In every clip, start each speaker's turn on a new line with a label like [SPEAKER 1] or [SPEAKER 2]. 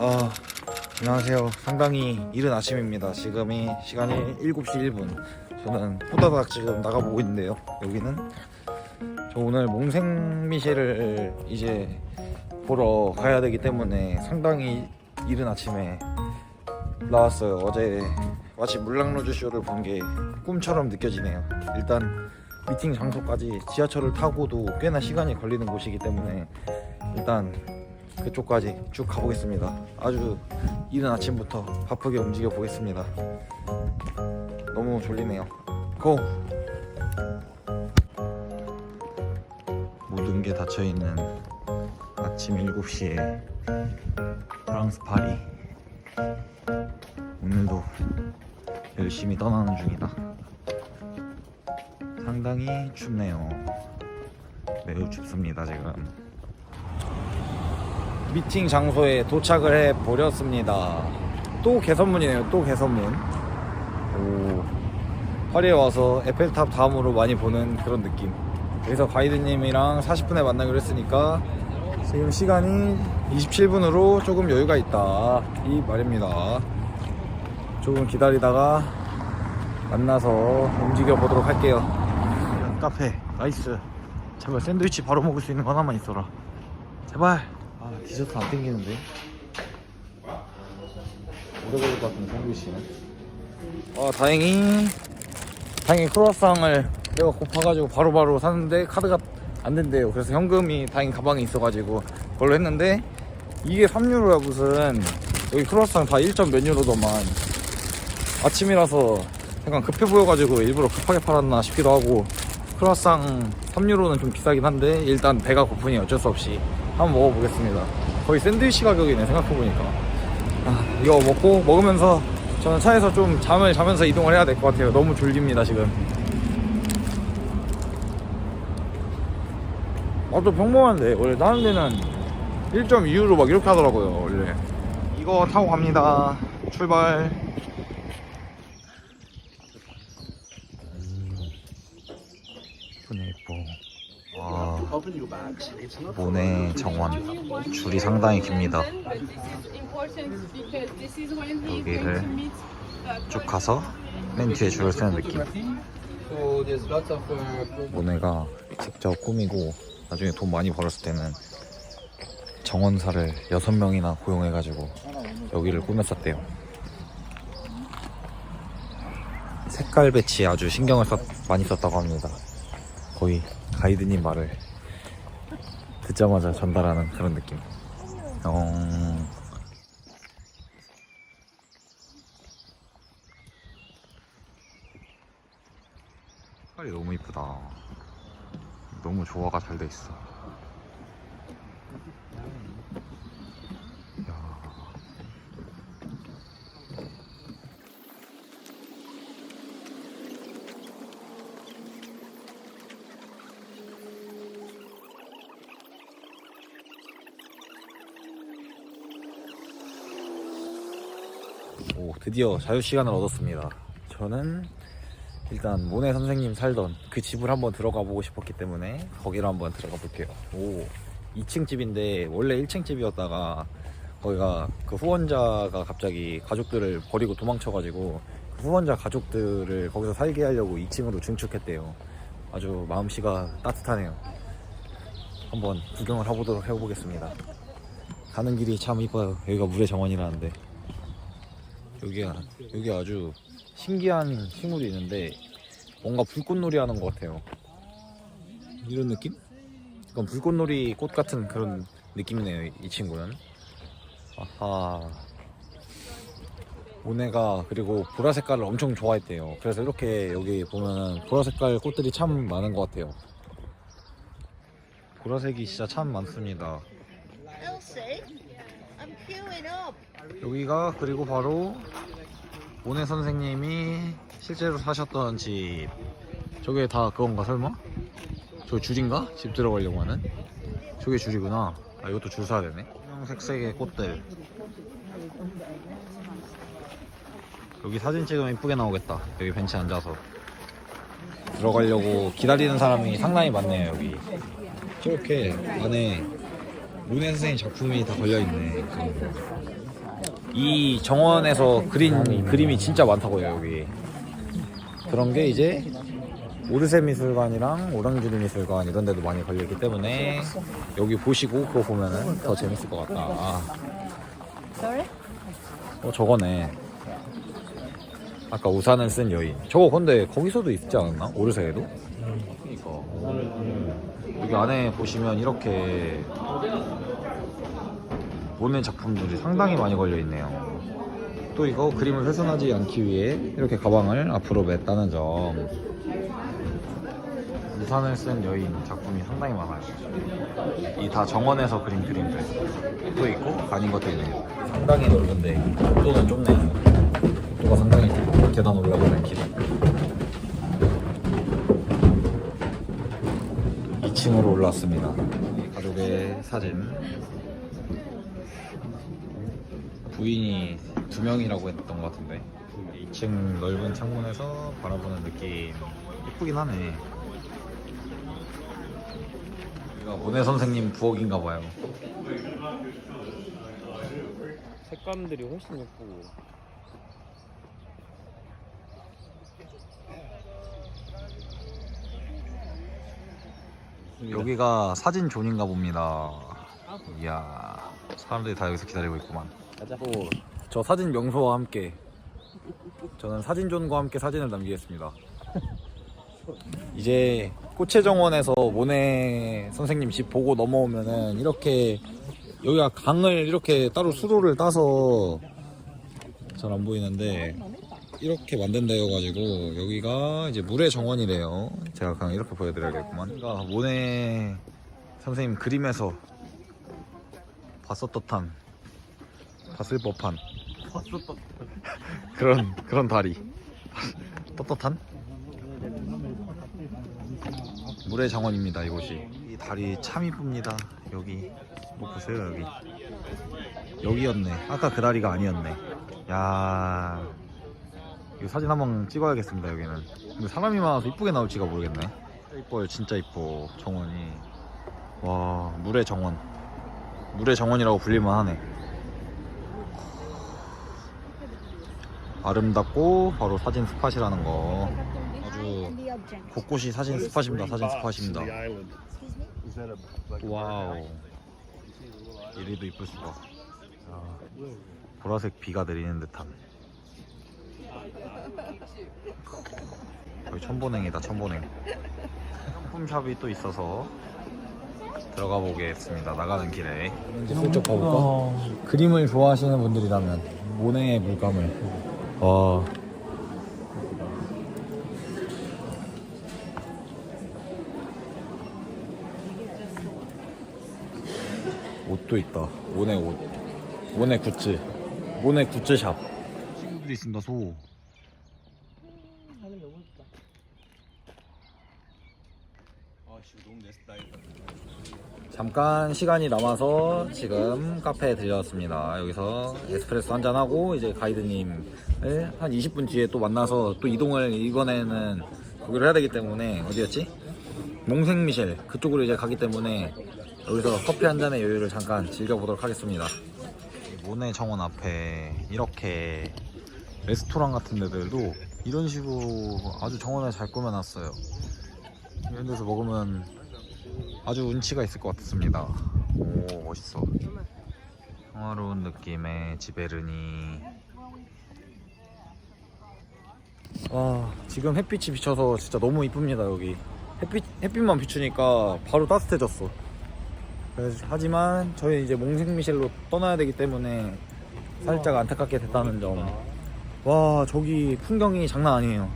[SPEAKER 1] 아, 안녕하세요. 상당히 이른 아침입니다. 지금이 시간이 7시 1분. 저는 후다닥 지금 나가보고 있는데요. 여기는 저 오늘 몽생미셸을 이제 보러 가야 되기 때문에 상당히 이른 아침에 나왔어요. 어제 마치 물랑로즈 쇼를 본 게 꿈처럼 느껴지네요. 일단 미팅 장소까지 지하철을 타고도 꽤나 시간이 걸리는 곳이기 때문에 일단 그쪽까지 쭉 가보겠습니다. 아주 이른 아침부터 바쁘게 움직여 보겠습니다. 너무 졸리네요. 고! 모든 게 닫혀 있는 아침 7시에 프랑스 파리. 오늘도 열심히 떠나는 중이다. 상당히 춥네요. 매우 춥습니다, 지금. 미팅 장소에 도착을 해 버렸습니다. 또 개선문이네요. 또 개선문. 오. 파리에 와서 에펠탑 다음으로 많이 보는 그런 느낌. 그래서 가이드님이랑 40분에 만나기로 했으니까 지금 시간이 27분으로 조금 여유가 있다. 이 말입니다. 조금 기다리다가 만나서 움직여 보도록 할게요. 카페 나이스. 제발 샌드위치 바로 먹을 수 있는 거 하나만 있어라. 제발. 아 디저트 안 땡기는데. 오래 걸릴 것 같은 샌드위치는. 아 다행히 다행히 크로아상을 내가 고파가지고 바로바로 샀는데 카드가 안 된대요. 그래서 현금이 다행히 가방에 있어가지고 그걸로 했는데 이게 3유로야 무슨 여기 크로아상 다 1점 몇 유로더만 아침이라서 약간 급해 보여가지고 일부러 급하게 팔았나 싶기도 하고 크로아상 3유로는 좀 비싸긴 한데 일단 배가 고프니 어쩔 수 없이 한번 먹어보겠습니다. 거의 샌드위치 가격이네 생각해보니까. 아, 이거 먹고 먹으면서 저는 차에서 좀 잠을 자면서 이동을 해야 될 것 같아요. 너무 졸립니다 지금. 아또 평범한데. 원래 다른 데는 1.2유로 막 이렇게 하더라고요 원래. 이거 타고 갑니다. 출발 예쁘네 예뻐 와 모네 정원 줄이 상당히 깁니다. 여기를 쭉 가서 맨 뒤에 줄을 서는 느낌. 모네가 직접 꾸미고 나중에 돈 많이 벌었을 때는 정원사를 6명이나 고용해가지고 여기를 꾸몄었대요. 색깔 배치에 아주 신경을 썼, 많이 썼다고 합니다. 거의 가이드님 말을 듣자마자 전달하는 그런 느낌. 어... 색깔이 너무 이쁘다. 너무 조화가 잘 돼 있어 야. 오 드디어 자유시간을 얻었습니다 저는 일단 모네 선생님 살던 그 집을 한번 들어가 보고 싶었기 때문에 거기로 한번 들어가 볼게요. 오, 2층 집인데 원래 1층 집이었다가 거기가 그 후원자가 갑자기 가족들을 버리고 도망쳐가지고 그 후원자 가족들을 거기서 살게 하려고 2층으로 증축했대요. 아주 마음씨가 따뜻하네요. 한번 구경을 해보도록 해보겠습니다. 가는 길이 참 이뻐요. 여기가 물의 정원이라는데 여기가 여기 아주 신기한 식물이 있는데 뭔가 불꽃놀이 하는 것 같아요. 이런 느낌? 약간 불꽃놀이 꽃 같은 그런 느낌이네요. 이 친구는. 아하. 모네가 그리고 보라 색깔을 엄청 좋아했대요. 그래서 이렇게 여기 보면은 보라 색깔 꽃들이 참 많은 것 같아요. 보라색이 진짜 참 많습니다. 여기가 그리고 바로 모네 선생님이 실제로 사셨던 집 저게 다 그건가 설마? 저 줄인가? 집 들어가려고 하는? 저게 줄이구나 아 이것도 줄 서야 되네 색색의 꽃들 여기 사진 찍으면 이쁘게 나오겠다 여기 벤치에 앉아서 들어가려고 기다리는 사람이 상당히 많네요 여기 저렇게 안에 문혜 선생님 작품이 다 걸려있네. 이 정원에서 그린 그림이 진짜 많다고요, 여기. 그런 게 이제 오르세 미술관이랑 오랑주리 미술관 이런 데도 많이 걸려있기 때문에 여기 보시고 그거 보면은 더 재밌을 것 같다. 아. 어, 저거네. 아까 우산을 쓴 여인. 저거 근데 거기서도 있지 않았나? 오르세에도? 그니까. 여기 안에 보시면 이렇게 모네 작품들이 상당히 많이 걸려 있네요. 또 이거 그림을 훼손하지 않기 위해 이렇게 가방을 앞으로 맸다는 점. 우산을 쓴 여인 작품이 상당히 많아요. 이 다 정원에서 그린 그림들. 또 있고 아닌 것도 있네요. 상당히 넓은데 또는 좁네요. 또가 상당히 좁고 계단 올라가는 길. 2층으로 올라왔습니다. 이 가족의 사진. 부인이 두 명이라고 했던 것 같은데 2층 넓은 창문에서 바라보는 느낌 이쁘긴 하네. 여기가 모네 선생님 부엌인가 봐요.
[SPEAKER 2] 색감들이 훨씬 예쁘고
[SPEAKER 1] 여기가 사진 존인가 봅니다. 이야 사람들이 다 여기서 기다리고 있구만. 또 저 사진 명소와 함께 저는 사진 존과 함께 사진을 남기겠습니다. 이제 꽃의 정원에서 모네 선생님 집 보고 넘어오면은 이렇게 여기가 강을 이렇게 따로 수로를 따서 잘 안 보이는데 이렇게 만든 데여가지고 여기가 이제 물의 정원이래요. 제가 그냥 이렇게 보여드려야겠구만. 모네 선생님 그림에서 봤었던 봤을 법한 그런 그런 다리. 떳떳한? 물의 정원입니다 이곳이. 이 다리 참 이쁩니다 여기. 뭐 보세요 여기. 여기였네. 아까 그 다리가 아니었네. 야. 이거 사진 한번 찍어야겠습니다 여기는. 근데 사람이 많아서 이쁘게 나올지가 모르겠네. 이뻐요 진짜 이뻐 정원이. 와 물의 정원. 물의 정원이라고 불릴만 하네 아름답고 바로 사진 스팟이라는 거. 아주 곳곳이 사진 스팟입니다 사진 스팟입니다. 와우. 이리도 이쁠 수가. 아, 보라색 비가 내리는 듯한 거의 천보냉이다 천보냉 상품샵이 또 있어서 들어가 보겠습니다 나가는 길에. 이제 슬쩍 가볼까? 그림을 좋아하시는 분들이라면 모네의 물감을 와 옷도 있다. 모네 옷. 모네 굿즈. 모네 굿즈샵. 친구들이 있습니다 소. 잠깐 시간이 남아서 지금 카페에 들렸습니다. 여기서 에스프레소 한잔 하고 이제 가이드님 을한 20분 뒤에 또 만나서 또 이동을 이번에는 거기로 해야 되기 때문에 어디였지? 몽생미셸 그쪽으로 이제 가기 때문에 여기서 커피 한 잔의 여유를 잠깐 즐겨보도록 하겠습니다. 모네 정원 앞에 이렇게 레스토랑 같은 데들도 이런 식으로 아주 정원을 잘 꾸며놨어요. 이런 데서 먹으면 아주 운치가 있을 것 같습니다. 오 멋있어. 평화로운 느낌의 지베르니. 와 지금 햇빛이 비쳐서 진짜 너무 이쁩니다 여기. 햇빛 햇빛만 비추니까 바로 따뜻해졌어. 그래서 하지만 저희 이제 몽생미셸로 떠나야 되기 때문에 살짝 안타깝게 됐다는 점. 와 저기 풍경이 장난 아니에요.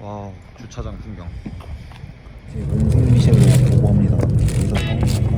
[SPEAKER 1] 와우 주차장 풍경 이제 몽생미셸로 보고합니다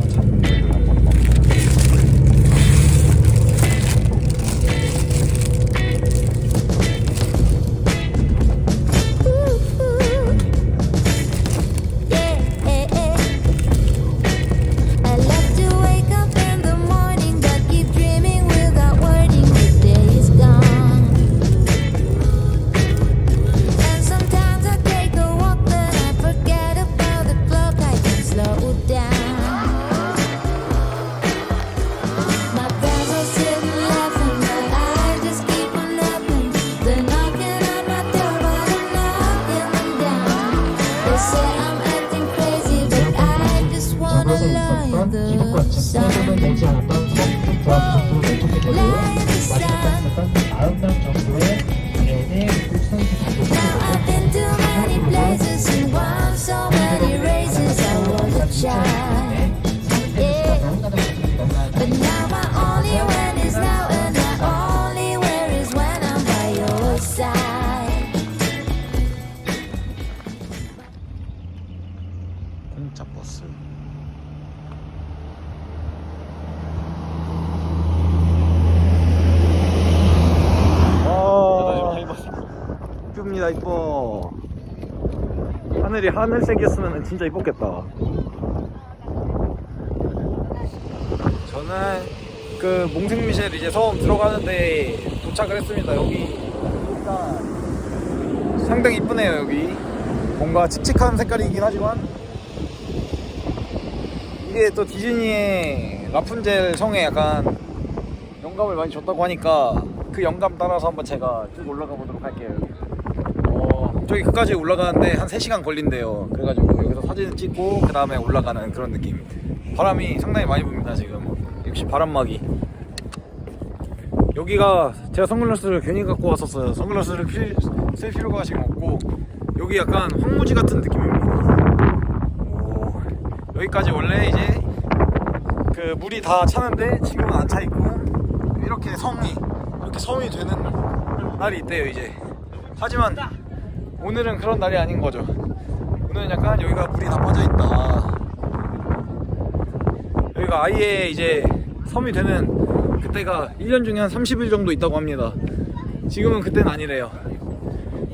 [SPEAKER 3] the sun. Lie in the sun. Now I've been to many places and won so many races. I was a child. Yeah. But now my only when is now, and my only where is when I'm by your side.
[SPEAKER 1] 공짜 버스. 이쁩니다, 이뻐. 하늘이 하늘색이었으면 진짜 이뻤겠다. 저는 그 몽생미셸 이제 섬 들어가는데 도착을 했습니다. 여기 상당히 이쁘네요, 여기. 뭔가 칙칙한 색깔이긴 하지만 이게 또 디즈니의 라푼젤 성에 약간 영감을 많이 줬다고 하니까 그 영감 따라서 한번 제가 쭉 올라가 보도록 할게요. 어, 저기 끝까지 올라가는데 한 3시간 걸린대요. 그래가지고 여기서 사진을 찍고 그 다음에 올라가는 그런 느낌. 바람이 상당히 많이 붑니다 지금. 역시 바람막이. 여기가 제가 선글라스를 괜히 갖고 왔었어요. 선글라스를 필, 쓸 필요가 지금 없고 여기 약간 황무지 같은 느낌입니다. 오, 여기까지 원래 이제 그 물이 다 차는데 지금은 안 차 있고 이렇게 섬이 이렇게 섬이 되는 날이 있대요 이제. 하지만 오늘은 그런 날이 아닌 거죠. 오늘은 약간 여기가 물이 다 빠져 있다. 여기가 아예 이제 섬이 되는 그때가 1년 중에 한 30일 정도 있다고 합니다. 지금은 그때는 아니래요.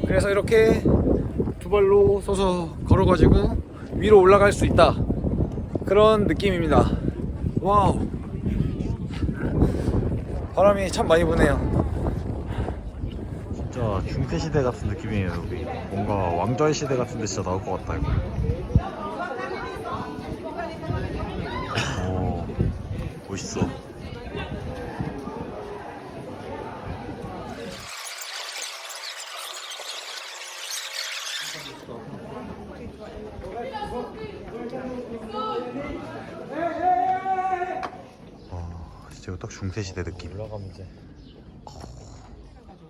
[SPEAKER 1] 그래서 이렇게 두 발로 서서 걸어가지고 위로 올라갈 수 있다. 그런 느낌입니다. 와우. 바람이 참 많이 부네요. 진짜 중세 시대 같은 느낌이에요 여기. 뭔가 왕좌의 시대 같은 데 진짜 나올 것 같다 이거. 오, 멋있어. 와, 진짜 이거 딱 중세 시대 느낌. 올라가면 이제.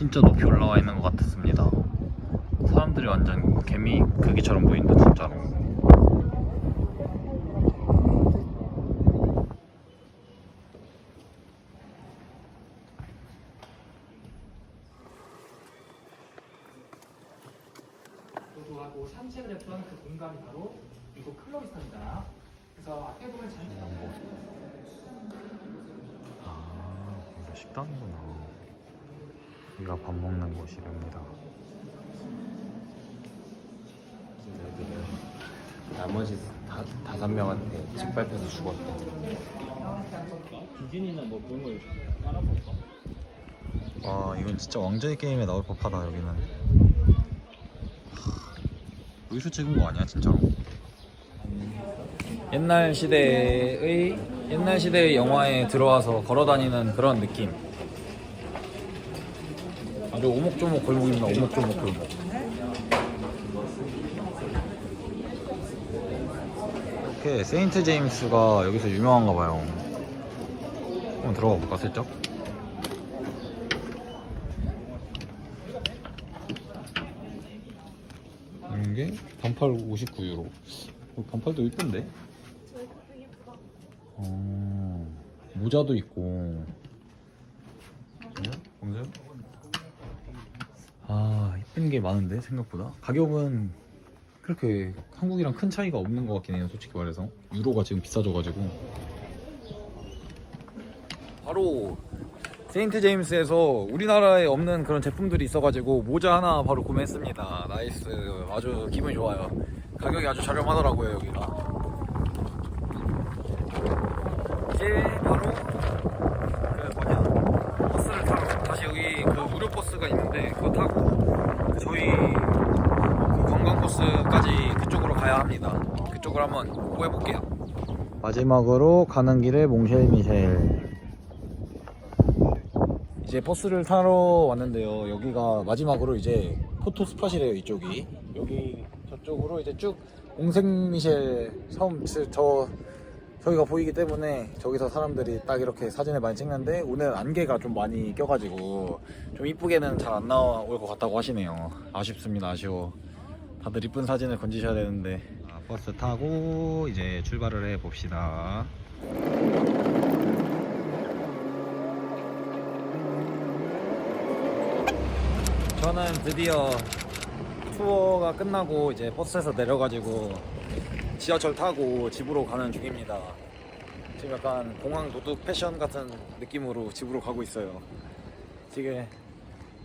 [SPEAKER 1] 진짜 높이 올라와 있는 것 같았습니다. 사람들이 완전 개미 크기처럼 보인다 진짜로.
[SPEAKER 4] 노도하고 산책을 했던 그 공간이 바로 이곳 클로이스터입니다. 그래서 앞에 보면 잔디
[SPEAKER 1] 아, 이거 식당이구나. 여기가 밥 먹는 곳이랍니다.
[SPEAKER 2] 나머지 다, 다섯 명한테 짓밟혀서 죽었대. 디즈니나 뭐 그런 걸 깔아볼까?
[SPEAKER 1] 와, 이건 진짜 왕좌의 게임에 나올 법하다 여기는. 하, 여기서 찍은 거 아니야 진짜로? 옛날 시대의 옛날 시대의 영화에 들어와서 걸어다니는 그런 느낌. 아주 오목조목 골목입니다. 오목조목 골목. 이렇게 세인트 제임스가 여기서 유명한가 봐요. 한번 들어가 볼까 슬쩍? 이런 게 반팔 59유로. 어, 반팔도 이쁜데? 어, 모자도 있고. 보세요? 보세요? 아, 이쁜 게 많은데 생각보다. 가격은 그렇게 한국이랑 큰 차이가 없는 것 같긴 해요, 솔직히 말해서. 유로가 지금 비싸져가지고. 바로 세인트 제임스에서 우리나라에 없는 그런 제품들이 있어가지고 모자 하나 바로 구매했습니다. 나이스. 아주 기분이 좋아요. 가격이 아주 저렴하더라고요 여기가. 이제 바로 그 뭐냐 버스를 타러 다시 여기 그 무료 버스가 있는데 그거 타고 그 저희 그 관광 코스까지 그쪽으로 가야 합니다. 그쪽으로 한번 보고 해볼게요. 마지막으로 가는 길에 몽쉘미셸. 이제 버스를 타러 왔는데요. 여기가 마지막으로 이제 포토 스팟이래요. 이쪽이 여기 저쪽으로 이제 쭉 옹생미셸 섬 저 저희가 보이기 때문에 저기서 사람들이 딱 이렇게 사진을 많이 찍는데 오늘 안개가 좀 많이 껴가지고 좀 이쁘게는 잘 안 나올 것 같다고 하시네요. 아쉽습니다. 아쉬워. 다들 이쁜 사진을 건지셔야 되는데 아, 버스 타고 이제 출발을 해 봅시다. 저는 드디어 투어가 끝나고 이제 버스에서 내려가지고 지하철 타고 집으로 가는 중입니다. 지금 약간 공항 도둑 패션 같은 느낌으로 집으로 가고 있어요. 지금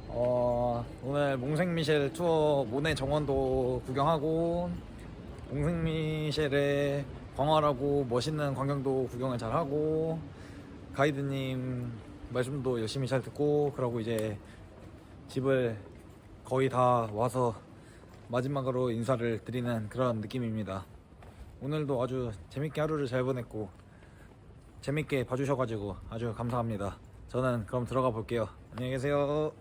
[SPEAKER 1] 어, 오늘 몽생미셸 투어 모네 정원도 구경하고 몽생미셸의 광활하고 멋있는 광경도 구경을 잘 하고 가이드님 말씀도 열심히 잘 듣고 그러고 이제 집을 거의 다 와서 마지막으로 인사를 드리는 그런 느낌입니다. 오늘도 아주 재밌게 하루를 잘 보냈고 재밌게 봐주셔가지고 아주 감사합니다. 저는 그럼 들어가 볼게요. 안녕히 계세요.